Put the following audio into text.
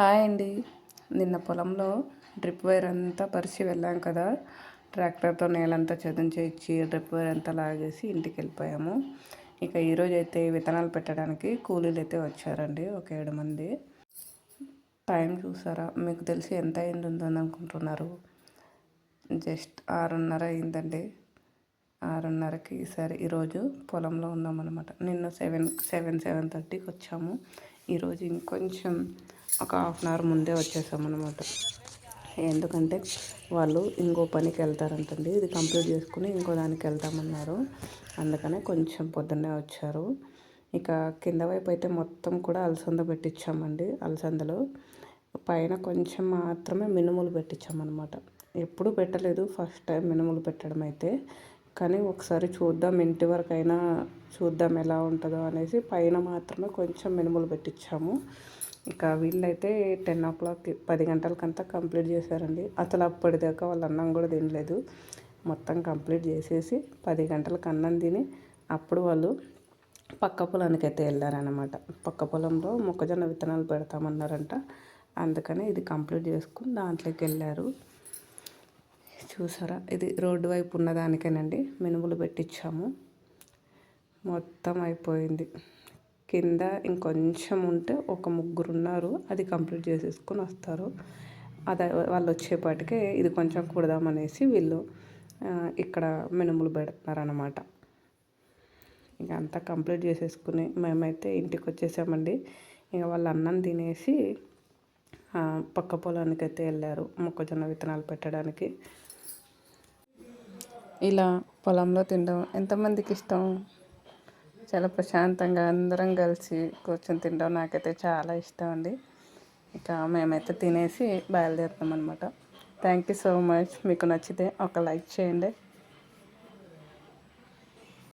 Hi అండి. నిన్న పొలంలో డ్రిప్ వైర్ అంతా పరిచి వెళ్ళాం కదా. ట్రాక్టర్తో నేలంతా చదును చేయించి డ్రిప్ వైర్ అంతా లాగేసి ఇంటికి వెళ్ళిపోయాము. ఇక ఈరోజు అయితే విత్తనాలు పెట్టడానికి కూలీలు అయితే వచ్చారండి ఒక ఏడు మంది. టైం చూసారా? మీకు తెలిసి ఎంత అయింది ఉందని అనుకుంటున్నారు. జస్ట్ ఆరున్నర అయిందండి. ఆరున్నరకి సరే ఈరోజు పొలంలో ఉన్నామన్నమాట. నిన్న సెవెన్ సెవెన్ సెవెన్ థర్టీకి వచ్చాము. ఈరోజు ఇంకొంచెం ఒక హాఫ్ అన్ అవర్ ముందే వచ్చేసామన్నమాట ఎందుకంటే వాళ్ళు ఇంకో పనికి వెళ్తారంటండి. ఇది కంప్లీట్ చేసుకుని ఇంకో దానికి వెళ్తామన్నారు అందుకనే కొంచెం పొద్దున్నే వచ్చారు. ఇక కింద వైపు అయితే మొత్తం కూడా అలసంద పెట్టించామండి అలసందలో పైన కొంచెం మాత్రమే మినుములు పెట్టించామన్నమాట ఎప్పుడు పెట్టలేదు. ఫస్ట్ టైం మినుములు పెట్టడం అయితే కానీ ఒకసారి చూద్దాం ఇంటి వరకు అయినా చూద్దాం ఎలా ఉంటుందో అనేసి పైన మాత్రమే కొంచెం మినుములు పెట్టించాము ఇక వీళ్ళైతే టెన్ ఓ క్లాక్ పది గంటలకంతా కంప్లీట్ చేశారండి. అసలు అప్పటిదాకా వాళ్ళు అన్నం కూడా తినలేదు. మొత్తం కంప్లీట్ చేసేసి పది గంటలకు అన్నం తిని అప్పుడు వాళ్ళు పక్క పొలానికి అయితే వెళ్ళారనమాట పక్క పొలంలో మొక్కజొన్న విత్తనాలు పెడతామన్నారంట. అందుకనే ఇది కంప్లీట్ చేసుకుని దాంట్లోకి వెళ్ళారు. చూసారా? ఇది రోడ్డు వైపు ఉన్నదానికేనండి మినుములు పెట్టించాము మొత్తం అయిపోయింది. కింద ఇంకొంచెం ఉంటే ఒక ముగ్గురు ఉన్నారు అది కంప్లీట్ చేసేసుకొని వస్తారు. అది వాళ్ళు వచ్చేపాటికే ఇది కొంచెం కుడదామనేసి వీళ్ళు ఇక్కడ మినుములు పెడుతున్నారనమాట ఇక అంతా కంప్లీట్ చేసేసుకుని మేమైతే ఇంటికి వచ్చేసామండి ఇక వాళ్ళు అన్నం తినేసి పక్క పొలానికి అయితే వెళ్ళారు. మొక్కజొన్న విత్తనాలు పెట్టడానికి. ఇలా పొలంలో తినడం ఎంతమందికి ఇష్టం? చాలా ప్రశాంతంగా అందరం కలిసి కూర్చొని తినడం నాకైతే చాలా ఇష్టం అండి. ఇక మేమైతే తినేసి బయలుదేరుతాం అనమాట థ్యాంక్ యూ సో మచ్ మీకు నచ్చితే ఒక లైక్ చేయండి.